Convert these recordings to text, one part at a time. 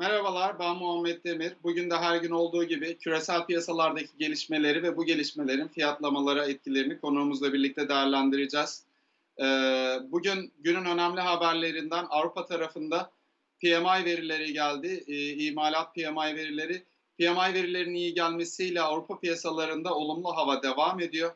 Merhabalar, ben Muhammed Demir. Bugün de her gün olduğu gibi küresel piyasalardaki gelişmeleri ve bu gelişmelerin fiyatlamalara etkilerini konuğumuzla birlikte değerlendireceğiz. Ee, Bugün günün önemli haberlerinden Avrupa tarafında PMI verileri geldi, Ee, imalat PMI verileri. PMI verilerinin iyi gelmesiyle Avrupa piyasalarında olumlu hava devam ediyor.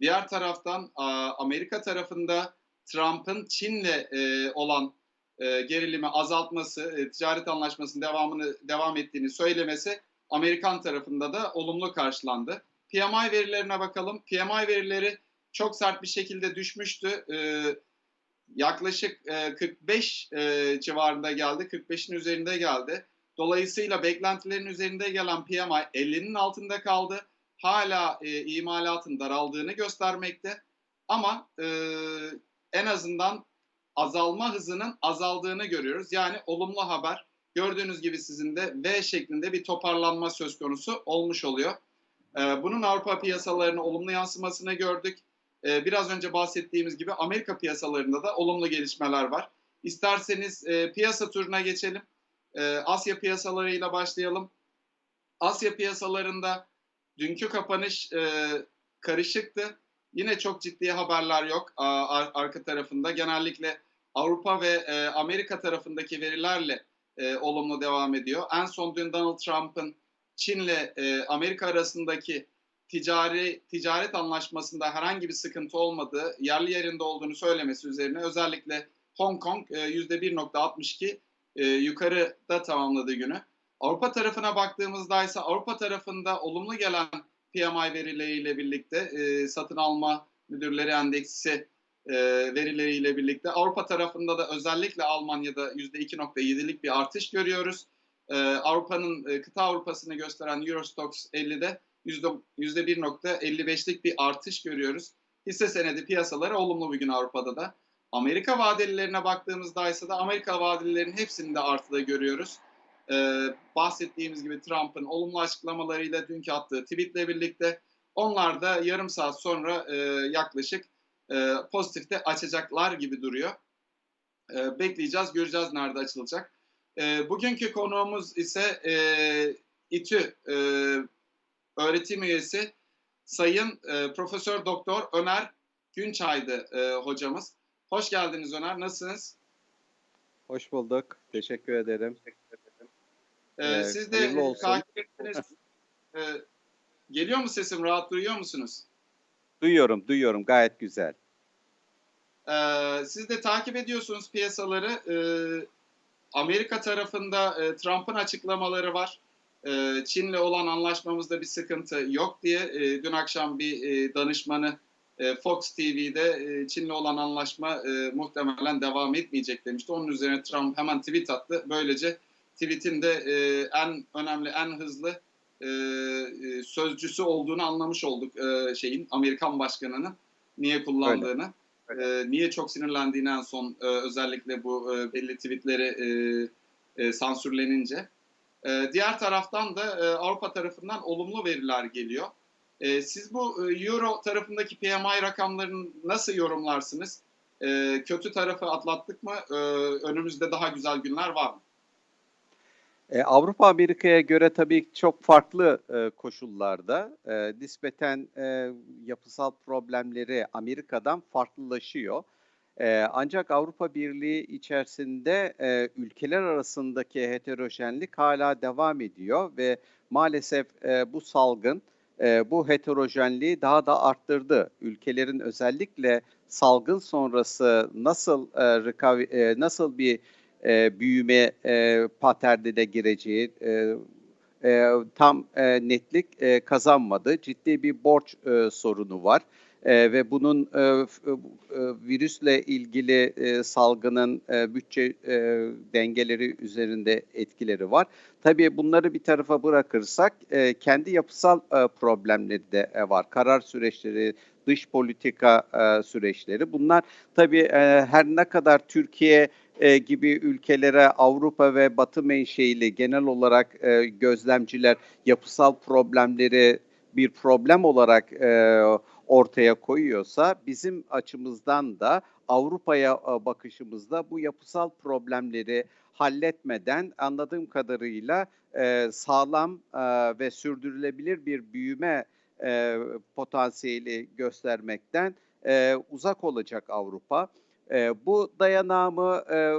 Diğer taraftan Amerika tarafında Trump'ın Çin'le e, olan e, gerilimi azaltması, e, ticaret anlaşmasının devamını devam ettiğini söylemesi Amerikan tarafında da olumlu karşılandı. PMI verilerine bakalım. PMI verileri çok sert bir şekilde düşmüştü. E, yaklaşık e, 45 e, civarında geldi, 45'in üzerinde geldi. Dolayısıyla beklentilerin üzerinde gelen PMI 50'nin altında kaldı. Hala e, imalatın daraldığını göstermekte. Ama e, en azından azalma hızının azaldığını görüyoruz. Yani olumlu haber. Gördüğünüz gibi sizin de V şeklinde bir toparlanma söz konusu olmuş oluyor. Ee, bunun Avrupa piyasalarına olumlu yansımasını gördük. Ee, biraz önce bahsettiğimiz gibi Amerika piyasalarında da olumlu gelişmeler var. İsterseniz e, piyasa turuna geçelim. Ee, Asya piyasalarıyla başlayalım. Asya piyasalarında dünkü kapanış e, karışıktı. Yine çok ciddi haberler yok arka tarafında. Genellikle Avrupa ve e, Amerika tarafındaki verilerle e, olumlu devam ediyor. En son dün Donald Trump'ın Çin'le e, Amerika arasındaki ticari ticaret anlaşmasında herhangi bir sıkıntı olmadığı, yerli yerinde olduğunu söylemesi üzerine özellikle Hong Kong %1.62 yukarıda tamamladı günü. Avrupa tarafına baktığımızda ise Avrupa tarafında olumlu gelen PMI verileriyle birlikte e, satın alma müdürleri endeksi e, verileriyle birlikte Avrupa tarafında da özellikle Almanya'da %2.7'lik bir artış görüyoruz. E, Avrupa'nın e, kıta Avrupa'sını gösteren Eurostox 50'de %1.55'lik bir artış görüyoruz. Hisse senedi piyasaları olumlu bugün Avrupa'da da. Amerika vadelilerine baktığımızda ise de Amerika vadelilerinin hepsini de artıda görüyoruz. Ee, bahsettiğimiz gibi Trump'ın olumlu açıklamalarıyla dünkü attığı tweetle birlikte onlar da yarım saat sonra e, yaklaşık e, pozitifte açacaklar gibi duruyor. E, bekleyeceğiz, göreceğiz nerede açılacak. E, bugünkü konuğumuz ise e, İTÜ e, öğretim üyesi Sayın e, Profesör Doktor Öner Günçay'dı e, hocamız. Hoş geldiniz Öner, nasılsınız? Hoş bulduk, teşekkür ederim. Ee, ee, siz de takip ettiniz. Ee, geliyor mu sesim? Rahat duyuyor musunuz? Duyuyorum, duyuyorum. Gayet güzel. Ee, siz de takip ediyorsunuz piyasaları. Ee, Amerika tarafında e, Trump'ın açıklamaları var. E, Çin'le olan anlaşmamızda bir sıkıntı yok diye e, dün akşam bir e, danışmanı e, Fox TV'de e, Çin'le olan anlaşma e, muhtemelen devam etmeyecek demişti. Onun üzerine Trump hemen tweet attı. Böylece tweet'in de e, en önemli, en hızlı e, e, sözcüsü olduğunu anlamış olduk e, şeyin Amerikan başkanının niye kullandığını. Öyle. E, niye çok sinirlendiğini en son e, özellikle bu e, belli tweetleri e, e, sansürlenince. E, diğer taraftan da e, Avrupa tarafından olumlu veriler geliyor. E, siz bu e, Euro tarafındaki PMI rakamlarını nasıl yorumlarsınız? E, kötü tarafı atlattık mı? E, önümüzde daha güzel günler var mı? E, Avrupa Amerika'ya göre tabii çok farklı e, koşullarda e, nispeten e, yapısal problemleri Amerika'dan farklılaşıyor. E, ancak Avrupa Birliği içerisinde e, ülkeler arasındaki heterojenlik hala devam ediyor ve maalesef e, bu salgın e, bu heterojenliği daha da arttırdı. Ülkelerin özellikle salgın sonrası nasıl e, e, nasıl bir e, büyüme e, paternine gireceği e, e, tam e, netlik e, kazanmadı. Ciddi bir borç e, sorunu var. E, ve bunun e, e, virüsle ilgili e, salgının e, bütçe e, dengeleri üzerinde etkileri var. Tabii bunları bir tarafa bırakırsak e, kendi yapısal e, problemleri de e, var. Karar süreçleri, dış politika e, süreçleri. Bunlar tabii e, her ne kadar Türkiye e, gibi ülkelere Avrupa ve Batı menşeili genel olarak e, gözlemciler yapısal problemleri bir problem olarak e, ortaya koyuyorsa bizim açımızdan da Avrupa'ya e, bakışımızda bu yapısal problemleri halletmeden anladığım kadarıyla, eee, sağlam, aaa, ve sürdürülebilir bir büyüme, eee, potansiyeli göstermekten, eee, uzak olacak Avrupa. Eee, bu dayanağımı, eee,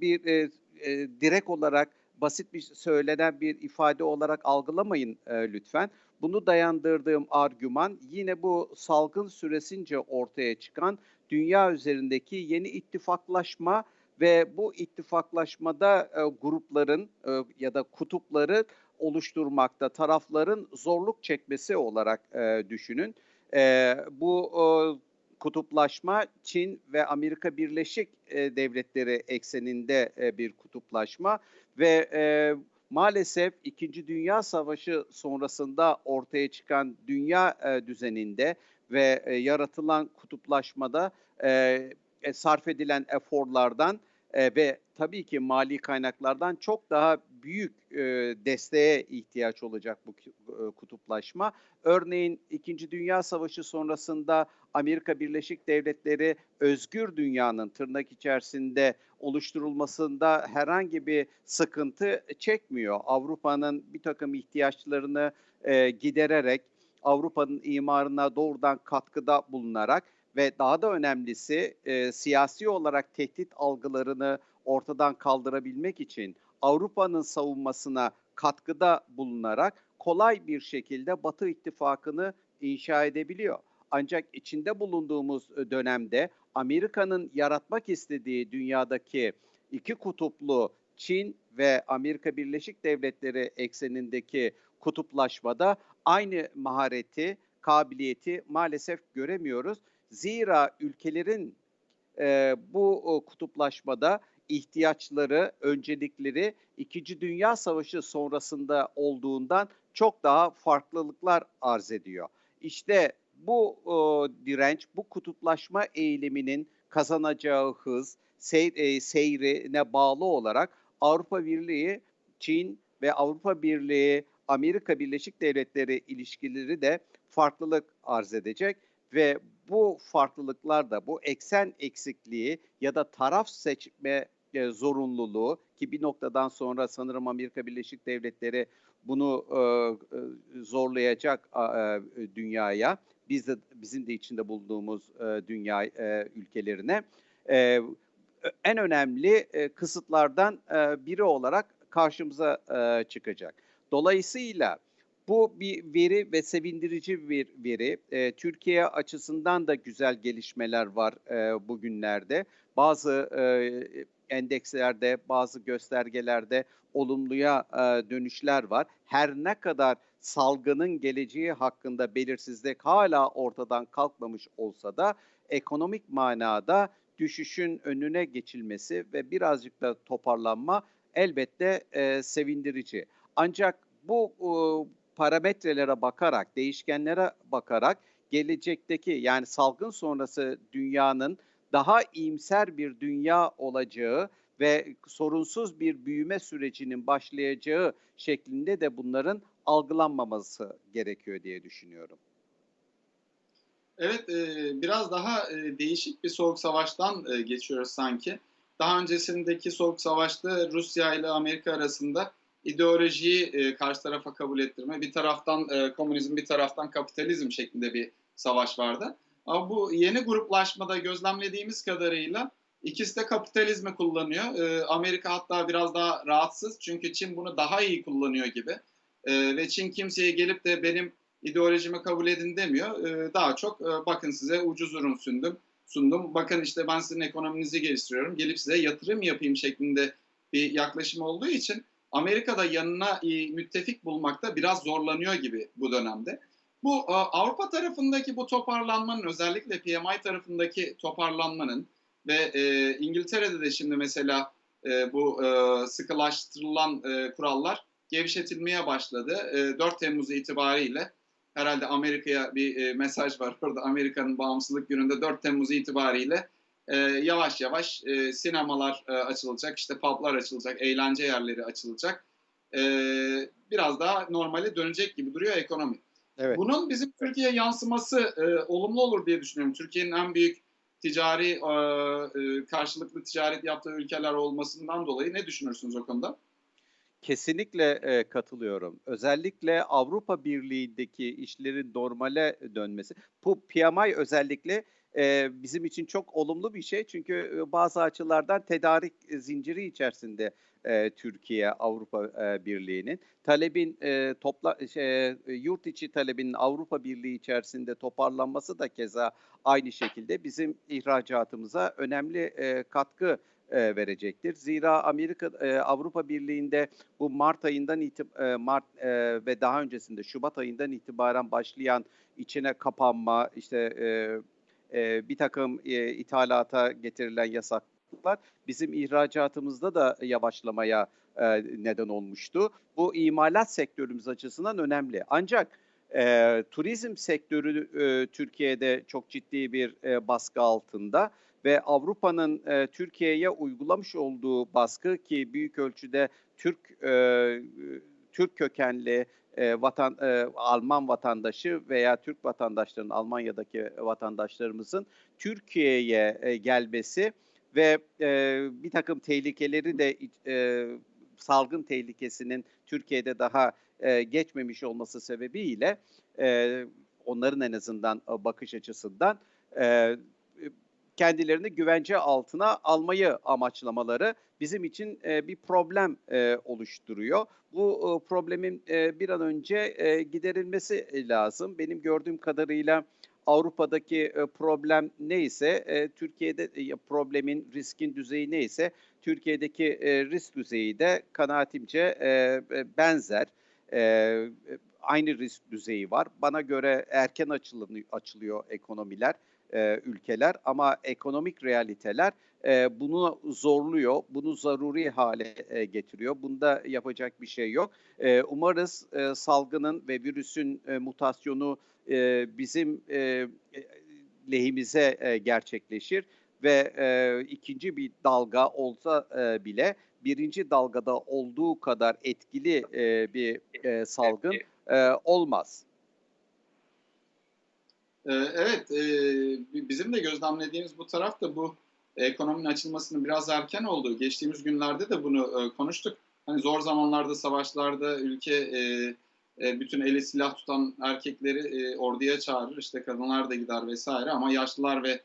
bir, eee, eee, direkt olarak basit bir söylenen bir ifade olarak algılamayın, eee, lütfen. Bunu dayandırdığım argüman yine bu salgın süresince ortaya çıkan dünya üzerindeki yeni ittifaklaşma ve bu ittifaklaşmada, eee, grupların, eee, ya da kutupları oluşturmakta tarafların zorluk çekmesi olarak, eee, düşünün. Eee, bu, ııı, kutuplaşma Çin ve Amerika Birleşik, eee, Devletleri ekseninde, eee, bir kutuplaşma ve, eee, maalesef 2. Dünya Savaşı sonrasında ortaya çıkan dünya, düzeninde ve, yaratılan kutuplaşmada, e, sarf edilen eforlardan, eee, ve tabii ki mali kaynaklardan çok daha büyük, eee, desteğe ihtiyaç olacak bu eee, kutuplaşma. Örneğin 2. Dünya Savaşı sonrasında Amerika Birleşik Devletleri özgür dünyanın tırnak içerisinde oluşturulmasında herhangi bir sıkıntı çekmiyor. Avrupa'nın birtakım ihtiyaçlarını, eee, gidererek, Avrupa'nın imarına doğrudan katkıda bulunarak ve daha da önemlisi, eee, siyasi olarak tehdit algılarını ortadan kaldırabilmek için Avrupa'nın savunmasına katkıda bulunarak kolay bir şekilde Batı ittifakını inşa edebiliyor. Ancak içinde bulunduğumuz, ııı, dönemde Amerika'nın yaratmak istediği dünyadaki 2 kutuplu Çin ve Amerika Birleşik Devletleri eksenindeki kutuplaşmada aynı mahareti, kabiliyeti maalesef göremiyoruz. Zira ülkelerin, eee, bu, ııı, kutuplaşmada ihtiyaçları, öncelikleri 2. Dünya Savaşı sonrasında olduğundan çok daha farklılıklar arz ediyor. İşte bu, ııı, direnç, bu kutuplaşma eğiliminin kazanacağı hız, sey eee, seyrine bağlı olarak Avrupa Birliği, Çin ve Avrupa Birliği, Amerika Birleşik Devletleri ilişkileri de farklılık arz edecek ve bu farklılıklar da bu eksen eksikliği ya da taraf seçme, eee, zorunluluğu ki bir noktadan sonra sanırım Amerika Birleşik Devletleri bunu, ııı, ııı, zorlayacak, eee, dünyaya, biz de bizim de içinde bulunduğumuz, eee, dünya, eee, ülkelerine, ö en önemli, eee, kısıtlardan, eee, biri olarak karşımıza, eee, çıkacak. Dolayısıyla bu bir veri ve sevindirici bir veri. Eee, Türkiye açısından da güzel gelişmeler var, eee, bugünlerde. Bazı, eee, endekslerde, bazı göstergelerde olumluya, eee, dönüşler var. Her ne kadar salgının geleceği hakkında belirsizlik hâlâ ortadan kalkmamış olsa da ekonomik manada düşüşün önüne geçilmesi ve birazcık da toparlanma elbette, eee, sevindirici. Ancak bu, uuu, parametrelere bakarak, değişkenlere bakarak gelecekteki yani salgın sonrası dünyanın daha iyimser bir dünya olacağı ve sorunsuz bir büyüme sürecinin başlayacağı şeklinde de bunların algılanmaması gerekiyor diye düşünüyorum. Evet, eee, biraz daha, eee, değişik bir soğuk savaştan, eee, geçiyoruz sanki. Daha öncesindeki soğuk savaşta Rusya ile Amerika arasında ideolojiyi, eee, karşı tarafa kabul ettirme, bir taraftan, eee, komünizm, bir taraftan kapitalizm şeklinde bir savaş vardı. Ama bu yeni gruplaşmada gözlemlediğimiz kadarıyla ikisi de kapitalizmi kullanıyor. Eee, Amerika hatta biraz daha rahatsız çünkü Çin bunu daha iyi kullanıyor gibi, eee, ve Çin kimseye gelip de benim ideolojimi kabul edin demiyor. Eee, daha çok, eee, bakın size ucuz ürün sundum sundum, bakın işte ben sizin ekonominizi geliştiriyorum, gelip size yatırım yapayım şeklinde bir yaklaşım olduğu için Amerika da yanına, iii, müttefik bulmakta biraz zorlanıyor gibi bu dönemde. Bu, aaa, Avrupa tarafındaki bu toparlanmanın özellikle PMI tarafındaki toparlanmanın ve, eee, İngiltere'de de şimdi mesela, bu, sıkılaştırılan, kurallar gevşetilmeye başladı. Eee, 4 Temmuz itibariyle herhâlde Amerika'ya bir, mesaj var orada. Amerika'nın bağımsızlık gününde 4 Temmuz itibariyle, eee, yavaş yavaş, eee, sinemalar, eee, açılacak, işte pub'lar açılacak, eğlence yerleri açılacak. Eee, biraz daha normale dönecek gibi duruyor ekonomi. Evet. Bunun bizim Türkiye'ye yansıması, eee, olumlu olur diye düşünüyorum. Türkiye'nin en büyük ticari e, e, karşılıklı ticaret yaptığı ülkeler olmasından dolayı ne düşünürsünüz o konuda? Kesinlikle, eee, katılıyorum. Özellikle Avrupa Birliği'ndeki işlerin normale dönmesi. Bu PMI özellikle, eee, bizim için çok olumlu bir şey. Çünkü, bazı açılardan tedarik zinciri içerisinde, eee, Türkiye, Avrupa, eee, Birliği'nin. Talebin, eee, topla şey, yurt içi talebin Avrupa Birliği içerisinde toparlanması da keza aynı şekilde bizim ihracatımıza önemli, eee, katkı, verecektir. Zira Amerika Avrupa Birliği'nde bu mart ayından itib mart, ve daha öncesinde şubat ayından itibaren başlayan içine kapanma, işte, eee, eee, birtakım, eee, ithalata getirilen yasaklar bizim ihracatımızda da yavaşlamaya, eee, neden olmuştu. Bu imalat sektörümüz açısından önemli. Ancak, eee, turizm sektörü, eee, Türkiye'de çok ciddi bir, eee, baskı altında ve Avrupa'nın, eee, Türkiye'ye uygulamış olduğu baskı ki büyük ölçüde Türk, eee, Türk kökenli, eee, vatan eee, Alman vatandaşı veya Türk vatandaşlarının, Almanya'daki vatandaşlarımızın Türkiye'ye, eee, gelmesi ve, eee, birtakım tehlikeleri de eee, salgın tehlikesinin Türkiye'de daha, eee, geçmemiş olması sebebiyle, eee, onların en azından, aaa, bakış açısından, eee, kendilerini güvence altına almayı amaçlamaları bizim için, bir problem, oluşturuyor. Bu, problemin, bir an önce, giderilmesi lazım. Benim gördüğüm kadarıyla Avrupa'daki, problem neyse, Türkiye'de problemin, riskin düzeyi neyse Türkiye'deki, risk düzeyi de kanaatimce, benzer. Aynı risk düzeyi var. Bana göre erken açılıyor ekonomiler, eee, ülkeler ama ekonomik realiteler, eee, bunu zorluyor, bunu zaruri hâle, eee, getiriyor. Bunda yapacak bir şey yok. Eee, umarız, eee, salgının ve virüsün, eee, mutasyonu, eee, bizim, eee, lehimize, eee, gerçekleşir ve, eee, 2'nci bir dalga olsa, eee, bile 1'inci dalgada olduğu kadar etkili, eee, bir, eee, salgın, eee, olmaz. Eee, evet, bi bizim de gözlemlediğimiz bu taraf da bu ekonominin açılmasının biraz erken olduğu. Geçtiğimiz günlerde de bunu, eee, konuştuk. Hani zor zamanlarda, savaşlarda ülke, eee, bütün eli silah tutan erkekleri, orduya çağırır, işte kadınlar da gider vs. ama yaşlılar ve,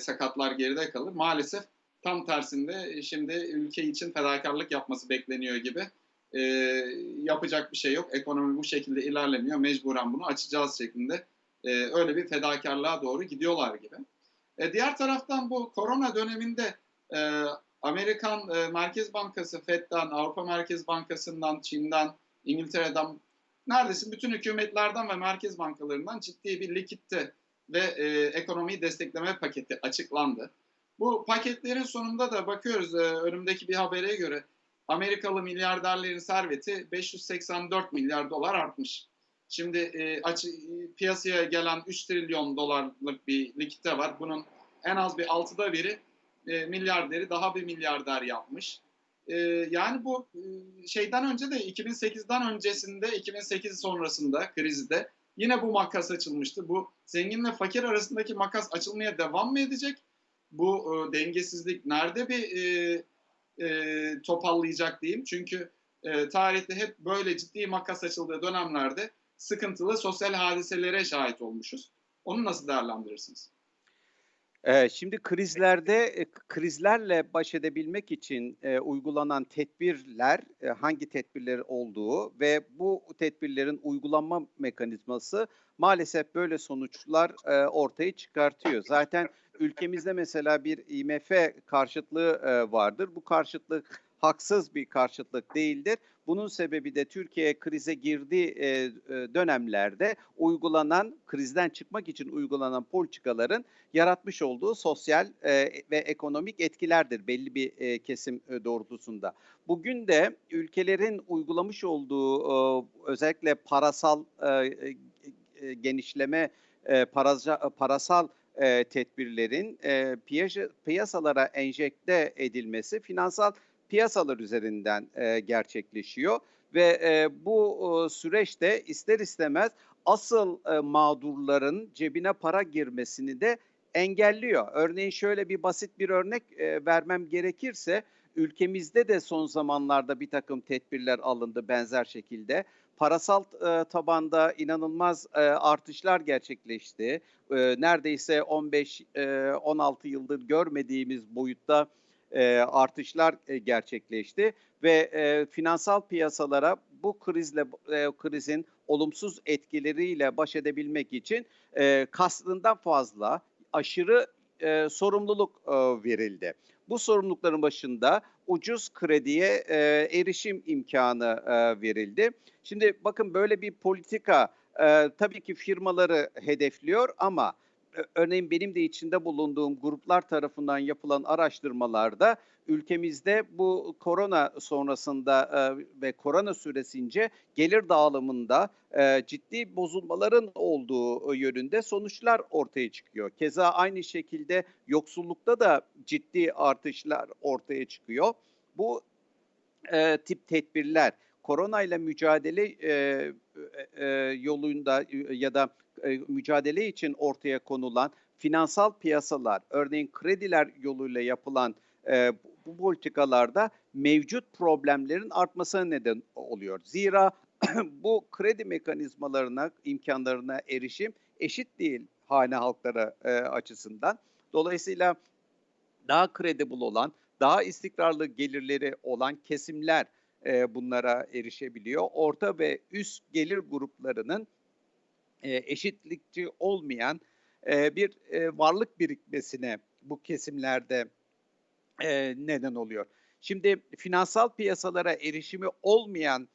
sakatlar geride kalır. Maalesef tam tersinde şimdi ülke için fedakârlık yapması bekleniyor gibi. Yapacak bir şey yok. Ekonomi bu şekilde ilerlemiyor. Mecburen bunu açacağız şeklinde, eee, öyle bir fedakârlığa doğru gidiyorlar gibi. E, diğer taraftan bu korona döneminde, eee, Amerikan, eee, Merkez Bankası FED'den, Avrupa Merkez Bankası'ndan, Çin'den, İngiltere'den neredeyse bütün hükümetlerden ve merkez bankalarından ciddi bir likidite ve, eee, ekonomiyi destekleme paketi açıklandı. Bu paketlerin sonunda da bakıyoruz, eee, önümdeki bir habere göre Amerikalı milyarderlerin serveti $584 milyar artmış. Şimdi, eee, açı iii, piyasaya gelen $3 trilyon dolarlık bir likidite var. Bunun en az bir 6'da 1'i, eee, milyarderi daha bir milyarder yapmış. Eee, yani bu, ııı, şeyden önce de 2008'den öncesinde, 2008 sonrasında, krizde yine bu makas açılmıştı. Bu zenginle fakir arasındaki makas açılmaya devam mı edecek? Bu, ııı, dengesizlik nerede bir, eee, eee, topallayacak diyeyim. Çünkü, eee, tarihte hep böyle ciddi makas açıldığı dönemlerde sıkıntılı sosyal hadiselere şahit olmuşuz. Onu nasıl değerlendirirsiniz? Eee, şimdi krizlerde, eee, krizlerle baş edebilmek için, eee, uygulanan tedbirler, eee, hangi tedbirler olduğu ve bu tedbirlerin uygulanma mekanizması maalesef böyle sonuçlar, ortaya çıkartıyor. Zaten ülkemizde mesela bir IMF karşıtlığı, vardır. Bu karşıtlık haksız bir karşıtlık değildir. Bunun sebebi de Türkiye krize girdiği, eee, eee, dönemlerde uygulanan, krizden çıkmak için uygulanan politikaların yaratmış olduğu sosyal, eee, ve ekonomik etkilerdir belli bir, kesim, doğrultusunda. Bugün de ülkelerin uygulamış olduğu, özellikle parasal, genişleme, parasal, tedbirlerin, piyasalara enjekte edilmesi finansal piyasalar üzerinden, eee, gerçekleşiyor ve, eee, bu, ııı, süreçte ister istemez asıl, eee, mağdurların cebine para girmesini de engelliyor. Örneğin şöyle bir basit bir örnek e, vermem gerekirse ülkemizde de son zamanlarda bir takım tedbirler alındı benzer şekilde. Parasal e, tabanda inanılmaz e, artışlar gerçekleşti. E, neredeyse 15-16 yıldır görmediğimiz boyutta e, artışlar e, gerçekleşti ve e, finansal piyasalara bu krizle e, krizin olumsuz etkileriyle baş edebilmek için e, kastından fazla aşırı e, sorumluluk e, verildi. Bu sorumlulukların başında ucuz krediye e, erişim imkanı e, verildi. Şimdi bakın böyle bir politika e, tabii ki firmaları hedefliyor ama örneğin benim de içinde bulunduğum gruplar tarafından yapılan araştırmalarda ülkemizde bu korona sonrasında e, ve korona süresince gelir dağılımında e, ciddi bozulmaların olduğu yönünde sonuçlar ortaya çıkıyor. Keza aynı şekilde yoksullukta da ciddi artışlar ortaya çıkıyor. Bu e, tip tedbirler koronayla mücadele e, e, yolunda e, ya da e, mücadele için ortaya konulan finansal piyasalar, örneğin krediler yoluyla yapılan e, bu politikalarda mevcut problemlerin artmasına neden oluyor. Zira bu kredi mekanizmalarına, imkanlarına erişim eşit değil hane halkları e, açısından. Dolayısıyla daha kredibil olan, daha istikrarlı gelirleri olan kesimler bunlara erişebiliyor. Orta ve üst gelir gruplarının e, eşitlikçi olmayan e, bir e, varlık birikmesine bu kesimlerde neden oluyor. Şimdi finansal piyasalara erişimi olmayan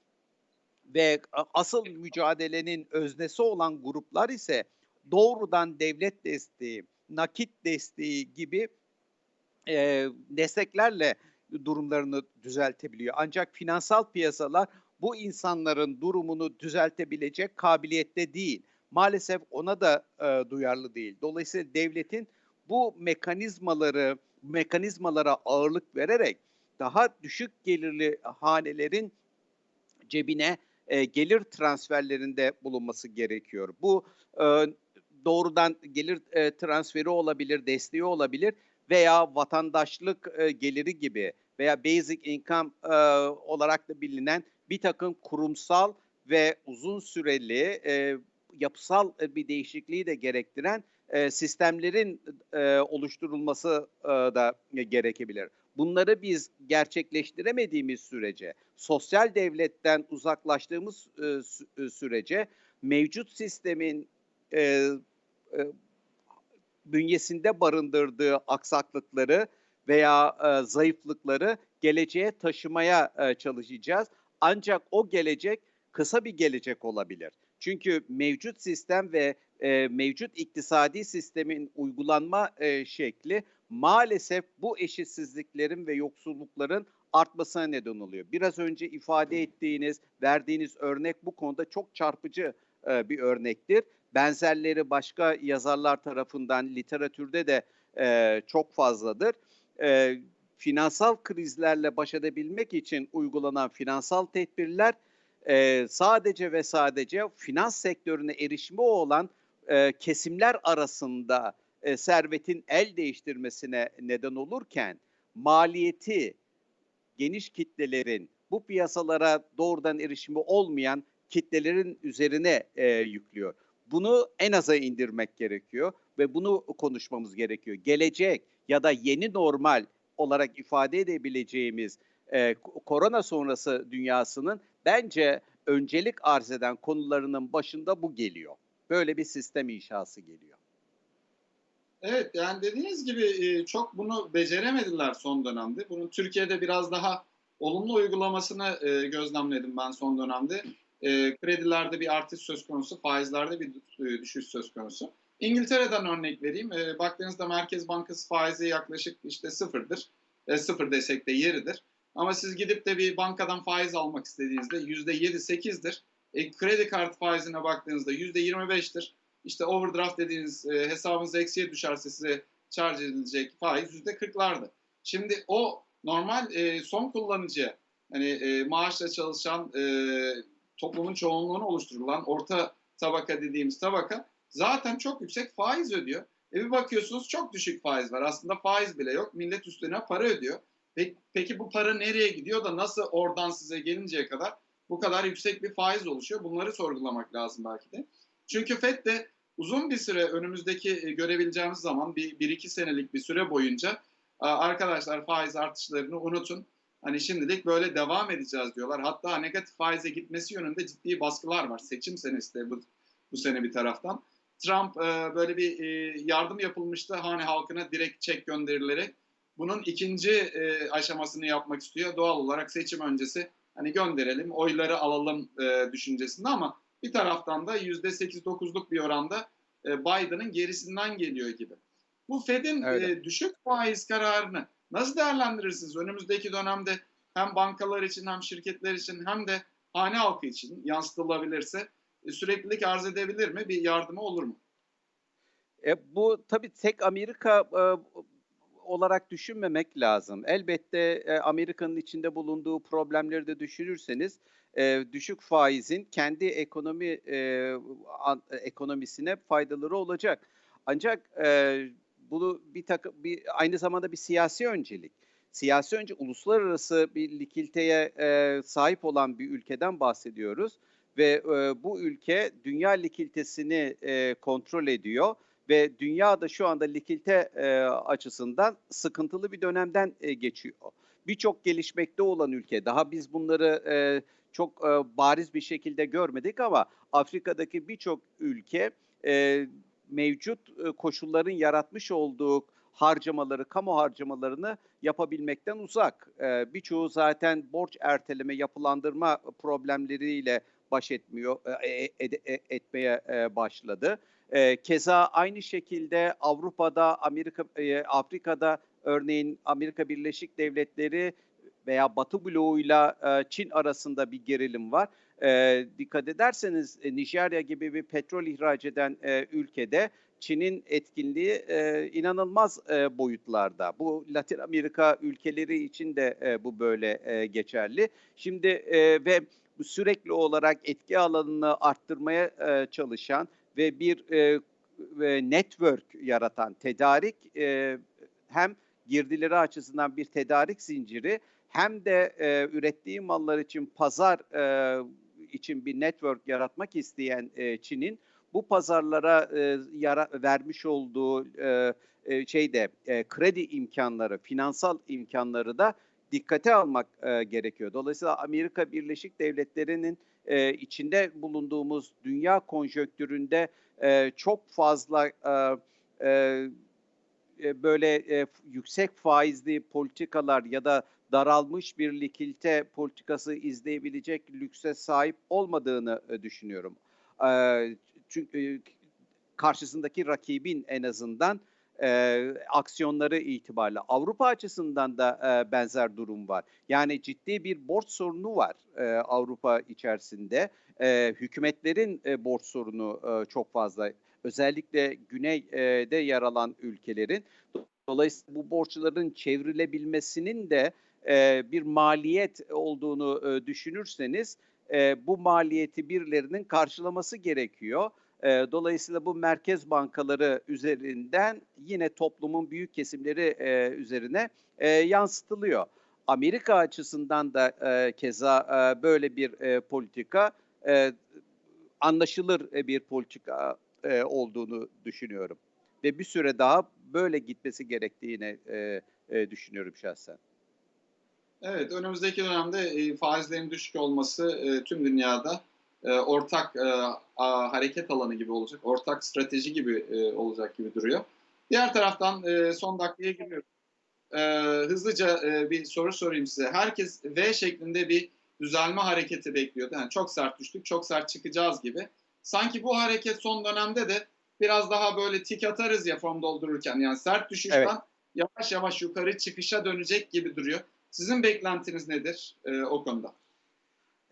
ve asıl mücadelenin öznesi olan gruplar ise doğrudan devlet desteği, nakit desteği gibi desteklerle durumlarını düzeltebiliyor. Ancak finansal piyasalar bu insanların durumunu düzeltebilecek kabiliyette değil. Maalesef ona da e, duyarlı değil. Dolayısıyla devletin bu mekanizmaları mekanizmalara ağırlık vererek daha düşük gelirli hanelerin cebine e, gelir transferlerinde bulunması gerekiyor. Bu e, doğrudan gelir e, transferi olabilir, desteği olabilir veya vatandaşlık e, geliri gibi veya basic income e, olarak da bilinen bir takım kurumsal ve uzun süreli e, yapısal e, bir değişikliği de gerektiren e, sistemlerin e, oluşturulması da gerekebilir. Bunları biz gerçekleştiremediğimiz sürece, sosyal devletten uzaklaştığımız sü- sürece mevcut sistemin bünyesinde barındırdığı aksaklıkları veya zayıflıkları geleceğe taşımaya çalışacağız. Ancak o gelecek kısa bir gelecek olabilir. Çünkü mevcut sistem ve e, mevcut iktisadi sistemin uygulanma e, şekli maalesef bu eşitsizliklerin ve yoksullukların artmasına neden oluyor. Biraz önce ifade ettiğiniz, verdiğiniz örnek bu konuda çok çarpıcı e, bir örnektir. Benzerleri başka yazarlar tarafından literatürde de e, çok fazladır. E, finansal krizlerle baş edebilmek için uygulanan finansal tedbirler e, sadece ve sadece finans sektörüne erişimi olan e, kesimler arasında e, servetin el değiştirmesine neden olurken maliyeti geniş kitlelerin bu piyasalara doğrudan erişimi olmayan kitlelerin üzerine e, yüklüyor. Bunu en aza indirmek gerekiyor ve bunu konuşmamız gerekiyor. Gelecek ya da yeni normal olarak ifade edebileceğimiz e, korona sonrası dünyasının bence öncelik arz eden konularının başında bu geliyor. Böyle bir sistem inşası geliyor. Evet yani dediğiniz gibi e, çok bunu beceremediler son dönemde. Bunun Türkiye'de biraz daha olumlu uygulamasını e, gözlemledim ben son dönemde. E, kredilerde bir artış söz konusu, faizlerde bir düşüş söz konusu. İngiltere'den örnek vereyim. Baktığınızda Merkez Bankası faizi yaklaşık işte sıfırdır. Sıfır desek de yeridir. Ama siz gidip de bir bankadan faiz almak istediğinizde yüzde yedi sekizdir. E, kredi kartı faizine baktığınızda yüzde yirmi beştir. İşte overdraft dediğiniz e, hesabınız eksiye düşerse size charge edilecek faiz yüzde kırklardı. Şimdi o normal e, son kullanıcıya hani e, maaşla çalışan e, toplumun çoğunluğunu oluşturulan orta tabaka dediğimiz tabaka zaten çok yüksek faiz ödüyor. E bir bakıyorsunuz çok düşük faiz var. Aslında faiz bile yok. Millet üstüne para ödüyor. Peki, bu para nereye gidiyor da nasıl oradan size gelinceye kadar bu kadar yüksek bir faiz oluşuyor? Bunları sorgulamak lazım belki de. Çünkü FED de uzun bir süre önümüzdeki e, görebileceğimiz zaman bir, bir iki senelik bir süre boyunca arkadaşlar faiz artışlarını unutun. Hani şimdilik böyle devam edeceğiz diyorlar. Hatta negatif faize gitmesi yönünde ciddi baskılar var. Seçim senesi de bu, bu sene bir taraftan. Trump e, böyle bir e, yardım yapılmıştı hani halkına direkt çek gönderilerek. Bunun ikinci e, aşamasını yapmak istiyor. Doğal olarak seçim öncesi hani gönderelim, oyları alalım e, düşüncesinde ama bir taraftan da %8-9'luk bir oranda e, Biden'ın gerisinden geliyor gibi. Bu Fed'in e, düşük faiz kararını nasıl değerlendirirsiniz? Önümüzdeki dönemde hem bankalar için hem şirketler için hem de hane halkı için yansıtılabilirse e, süreklilik arz edebilir mi? Bir yardımı olur mu? E, bu tabii tek Amerika e, olarak düşünmemek lazım. Elbette e, Amerika'nın içinde bulunduğu problemleri de düşünürseniz e, düşük faizin kendi ekonomi e, an, ekonomisine faydaları olacak. Ancak e, bunu bir takım bir aynı zamanda bir siyasi öncelik. Siyasi önce uluslararası bir likilteye e, sahip olan bir ülkeden bahsediyoruz ve e, bu ülke dünya likiltesini e, kontrol ediyor ve dünya da şu anda likilte e, açısından sıkıntılı bir dönemden e, geçiyor. Birçok gelişmekte olan ülke, daha biz bunları e, çok e, bariz bir şekilde görmedik ama Afrika'daki birçok ülke e, mevcut e, koşulların yaratmış olduğu harcamaları, kamu harcamalarını yapabilmekten uzak. E, birçoğu zaten borç erteleme, yapılandırma problemleriyle baş etmiyor, e, e, e, etmeye e, başladı. E, keza aynı şekilde Avrupa'da, Amerika, e, Afrika'da örneğin Amerika Birleşik Devletleri veya Batı bloğuyla e, Çin arasında bir gerilim var. E, dikkat ederseniz e, Nijerya gibi bir petrol ihraç eden e, ülkede Çin'in etkinliği e, inanılmaz e, boyutlarda. Bu Latin Amerika ülkeleri için de e, bu böyle e, geçerli. Şimdi e, ve sürekli olarak etki alanını arttırmaya e, çalışan ve bir e, e, network yaratan tedarik e, hem girdileri açısından bir tedarik zinciri hem de e, ürettiği mallar için pazar e, için bir network yaratmak isteyen e, Çin'in bu pazarlara e, yara, vermiş olduğu e, e, şeyde e, kredi imkanları, finansal imkanları da dikkate almak e, gerekiyor. Dolayısıyla Amerika Birleşik Devletleri'nin e, içinde bulunduğumuz dünya konjöktüründe e, çok fazla e, e, böyle e, yüksek faizli politikalar ya da daralmış bir likilte politikası izleyebilecek lükse sahip olmadığını e, düşünüyorum. E, çünkü e, karşısındaki rakibin en azından e, aksiyonları itibariyle. Avrupa açısından da e, benzer durum var. Yani ciddi bir borç sorunu var e, Avrupa içerisinde. E, hükümetlerin e, borç sorunu e, çok fazla. Özellikle güneyde yer alan ülkelerin. Dolayısıyla bu borçların çevrilebilmesinin de e, bir maliyet olduğunu e, düşünürseniz e, bu maliyeti birilerinin karşılaması gerekiyor. Dolayısıyla bu merkez bankaları üzerinden yine toplumun büyük kesimleri üzerine yansıtılıyor. Amerika açısından da keza böyle bir politika anlaşılır bir politika olduğunu düşünüyorum. Ve bir süre daha böyle gitmesi gerektiğini düşünüyorum şahsen. Evet, önümüzdeki dönemde faizlerin düşük olması tüm dünyada e, ortak e, a, hareket alanı gibi olacak, ortak strateji gibi e, olacak gibi duruyor. Diğer taraftan e, son dakikaya giriyoruz. E, hızlıca e, bir soru sorayım size. Herkes V şeklinde bir düzelme hareketi bekliyordu. Yani çok sert düştük, çok sert çıkacağız gibi. Sanki bu hareket son dönemde de biraz daha böyle tik atarız ya form doldururken. Yani sert düşüşten evet. yavaş yavaş yukarı çıkışa dönecek gibi duruyor. Sizin beklentiniz nedir e, o konuda?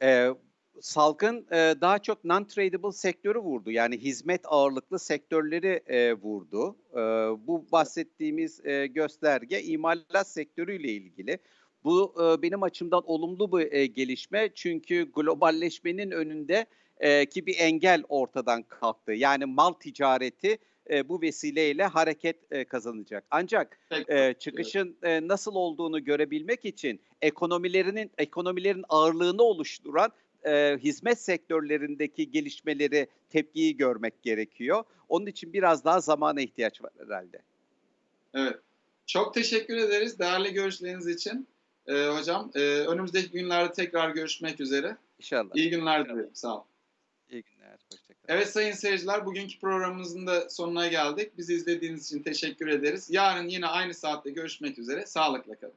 Ee, salgın e, daha çok non-tradable sektörü vurdu. Yani hizmet ağırlıklı sektörleri e, vurdu. E, bu bahsettiğimiz e, gösterge imalat sektörüyle ilgili. Bu e, benim açımdan olumlu bir e, gelişme çünkü globalleşmenin önünde e, ki bir engel ortadan kalktı. Yani mal ticareti e, bu vesileyle hareket e, kazanacak. Ancak e, çıkışın e, nasıl olduğunu görebilmek için ekonomilerinin ekonomilerin ağırlığını oluşturan e, hizmet sektörlerindeki gelişmeleri, tepkiyi görmek gerekiyor. Onun için biraz daha zamana ihtiyaç var herhalde. Evet. Çok teşekkür ederiz değerli görüşleriniz için. Ee, hocam e, önümüzdeki günlerde tekrar görüşmek üzere. İnşallah. İyi günler dilerim. Sağ olun. İyi günler. Hoşçakalın. Evet sayın seyirciler bugünkü programımızın da sonuna geldik. Bizi izlediğiniz için teşekkür ederiz. Yarın yine aynı saatte görüşmek üzere. Sağlıkla kalın.